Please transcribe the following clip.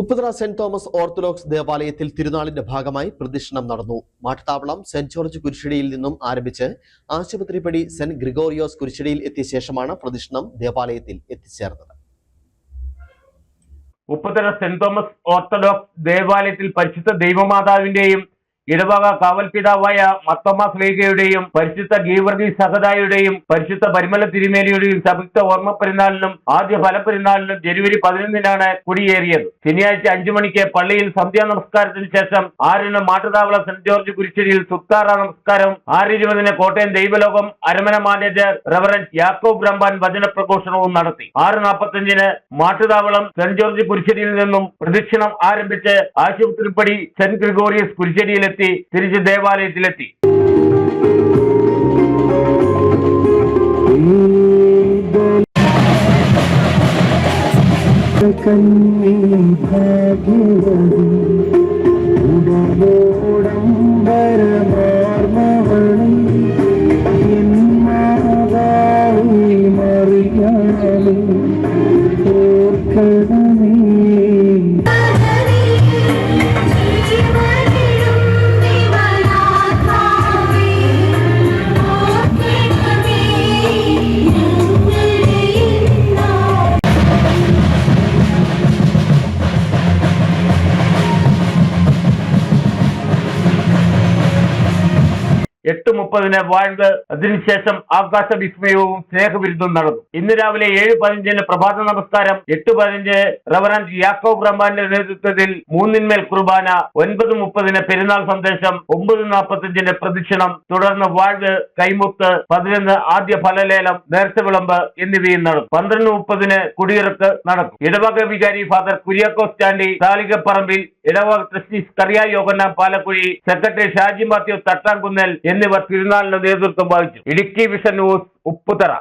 Upputhara saint Thomas orthodox ദേവാലയത്തിൽ തിരുനാളിന്റെ ഭാഗമായി പ്രദക്ഷിണം നടന്നു. മാട്ടുതാവളം സെന്റ് ജോർജ് കുരിശടിയിൽ നിന്നും ആരംഭിച്ച് ആശുപത്രിപ്പടി സെന്റ് ഗ്രിഗോറിയോസ് കുരിശടിയിൽ എത്തിയ ശേഷമാണ് പ്രദക്ഷിണം ദേവാലയത്തിൽ എത്തിച്ചേർന്നത്. ഉപ്പുതറ സെന്റ് തോമസ് ഓർത്തഡോക്സ് ദേവാലയത്തിൽ പരിശുദ്ധ ദൈവമാതാവിന്റെയും ഇടവക കാവൽപിതാവായ മത്തമ്മ സ്ലീഗയുടെയും പരിശുദ്ധ ഗീവർഗി സഹദായുടെയും പരിശുദ്ധ പരിമല തിരുമേനിയുടെയും സംയുക്ത ഓർമ്മ പെരുന്നാളിനും ആദ്യ ഫലപ്പെരുന്നാളിനും ജനുവരി പതിനൊന്നിനാണ് കുടിയേറിയത്. ശനിയാഴ്ച അഞ്ചു മണിക്ക് പള്ളിയിൽ സന്ധ്യാ നമസ്കാരത്തിന് ശേഷം ആറിന് മാട്ടുതാവള സെന്റ് ജോർജ് കുരിശ്ശേരിയിൽ സുത്താറ നമസ്കാരം. ആറ് ഇരുപതിന് കോട്ടയം ദൈവലോകം അരമന മാനേജർ റവറൻ യാക്കോബ് റമ്പാൻ വചന പ്രഘോഷണവും നടത്തി. ആറ് നാൽപ്പത്തഞ്ചിന് മാട്ടുതാവളം സെന്റ് ജോർജ് കുരിശ്ശേരിയിൽ നിന്നും പ്രദക്ഷിണം ആരംഭിച്ച് ആശുപത്രിപ്പടി സെന്റ് ഗ്രിഗോറിയസ് കുരിശ്ശേരിയിലെത്തി തിരിച്ച് ദേവാലയത്തിലെത്തി. കന്നി ഭാഗ്യവതി ഉടലോടംബരമാർമവണി എന്നാവായി മറിയാളി എട്ട് മുപ്പതിന് വാഴ്വ് അതിനുശേഷം ആകാശ വിസ്മയവും സ്നേഹവിരുദ്ധവും നടന്നു. ഇന്ന് രാവിലെ ഏഴ് പതിനഞ്ചിന് പ്രഭാത നമസ്കാരം എട്ട് പതിനഞ്ച് റവറന്റ് യാക്കോബ് റഹ്മാന്റെ നേതൃത്വത്തിൽ മൂന്നിന്മേൽ കുർബാന ഒൻപത് മുപ്പതിന് പെരുന്നാൾ സന്ദേശം ഒമ്പത് നാൽപ്പത്തഞ്ചിന് പ്രദക്ഷിണം തുടർന്ന് വാഴ്വ് കൈമുത്ത് പതിനൊന്ന് ആദ്യ ഫലലേലം നേർച്ച വിളമ്പ് എന്നിവയും നടന്നു. പന്ത്രണ്ട് മുപ്പതിന് കുടിയിറക്ക് നടക്കും. ഇടവക വികാരി ഫാദർ കുര്യാക്കോ സ്റ്റാൻഡി താലികപ്പറമ്പിൽ ഇടവക ട്രസ്റ്റി കറിയ യോഗന പാലക്കുഴി സെക്രട്ടറി ഷാജി മാത്യു തട്ടാംകുന്നൽ എന്നിവർ തിരുനാളിന് നേതൃത്വം വഹിച്ചു. Idukki vision news Upputhara.